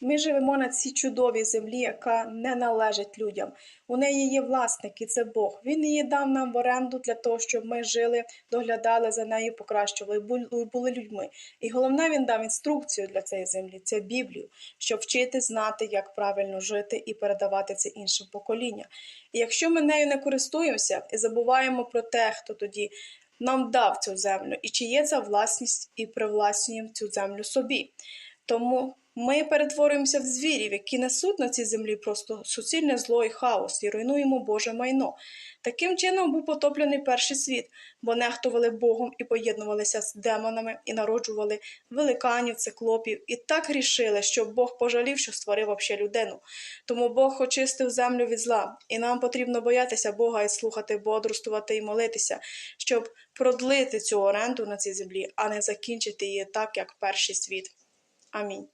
Ми живемо на цій чудовій землі, яка не належить людям. У неї є власник, і це Бог. Він її дав нам в оренду для того, щоб ми жили, доглядали за нею, покращували, бу- були людьми. І головне, він дав інструкцію для цієї землі, це Біблію, щоб вчити знати, як правильно жити і передавати це іншим поколінням. І якщо ми нею не користуємося і забуваємо про те, хто тоді нам дав цю землю, і чи є ця власність і привласнюємо цю землю собі. Тому ми перетворюємося в звірів, які несуть на цій землі просто суцільне зло і хаос, і руйнуємо Боже майно. Таким чином був потоплений перший світ, бо нехтували Богом і поєднувалися з демонами, і народжували великанів, циклопів, і так грішили, що Бог пожалів, що створив вообще людину. Тому Бог очистив землю від зла, і нам потрібно боятися Бога і слухати, бодрствувати і молитися, щоб продлити цю оренду на цій землі, а не закінчити її так, як перший світ. Amém.